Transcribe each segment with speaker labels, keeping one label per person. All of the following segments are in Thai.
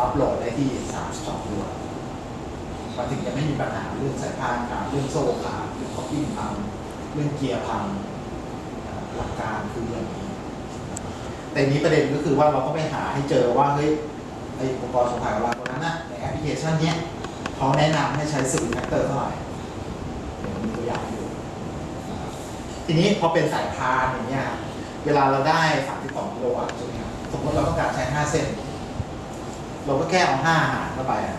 Speaker 1: รับโหลดได้ที่ 32ตัวมันถึงจะไม่มีปัญหาเรื่องสายพานขาดเรื่องโซ่ขาดเรื่องคอปปิ้งพังเรื่องเกียร์พังนหลักการคืออย่างนี้แต่นี้ประเด็นก็คือว่าเราต้องไปหาให้เจอว่าเฮ้ยไออุปกรณ์สงสัยของเราตัวนั้นนะในแอปพลิเคชันเนี้ยเขาแนะนำให้ใช้สวิตช์แฟกเตอร์เท่าไหร่เดี๋ยวมีตัวอย่างให้ดูนะครับทีนี้พอเป็นสายพานอย่างเงี้ยเวลาเราได้ 32กิโลวัตต์ใช่ไหมครับสมมติเราต้องการใช้ 5 เส้น เราก็แค่เอา5หารเข้าไปอะ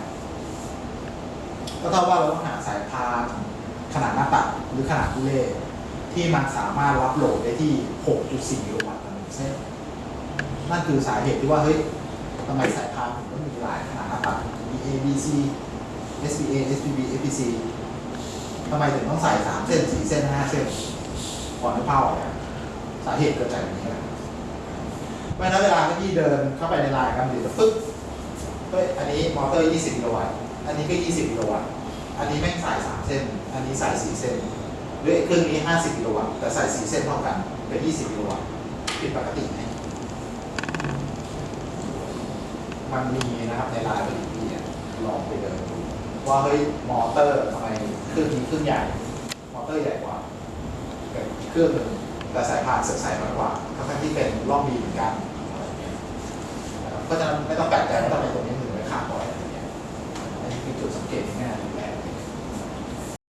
Speaker 1: ก็เท่าว่าเราต้องหาสายพานขนาดหน้าตัดหรือขนาดทุเล่ที่มันสามารถรับโหลดได้ที่ 6.4กิโลวัตต์ต่อหนึ่งเส้น นั่นคือสาเหตุที่ว่าเฮ้ยทำไมสายพานถึงต้องมีหลายขนาดหน้าตัด B A B C S B A S B B F P C ทำไมถึงต้องใส่สามเส้นสี่เส้นห้าเส้นก่อนที่เป้าอะสาเหตุเกิดจากนี้แหละเพราะฉะนั้นเวลาที่เดินเข้าไปในลายการผลิตปึ๊บ เฮ้ยอันนี้มอเตอร์ 20กิโลวัตต์ อันนี้ก็ 20กิโลวัตต์ อันนี้แม่งใส่สามเส้น อันนี้ใส่สี่เส้นหรือไอ้เครื่องนี้ 50กิโลวัตต์ แต่ใส่สี่เส้นเท่ากัน เป็น 20กิโลวัตต์ ผิดปกติไหมมันมีนะครับในรายลิตที่เนี่ยลองไปเดินดูว่าเฮ้ยมอเตอร์ทำไมเครื่องนี้เครื่องใหญ่ มอเตอร์ใหญ่กว่าเครื่องหนึ่งแต่สายพานเสือกใส่น้อยกว่าทั้งที่เป็นร่องบีเหมือนกันอะไรอย่างเงี้ยนะครับเพราะฉะนั้นไม่ต้องแปล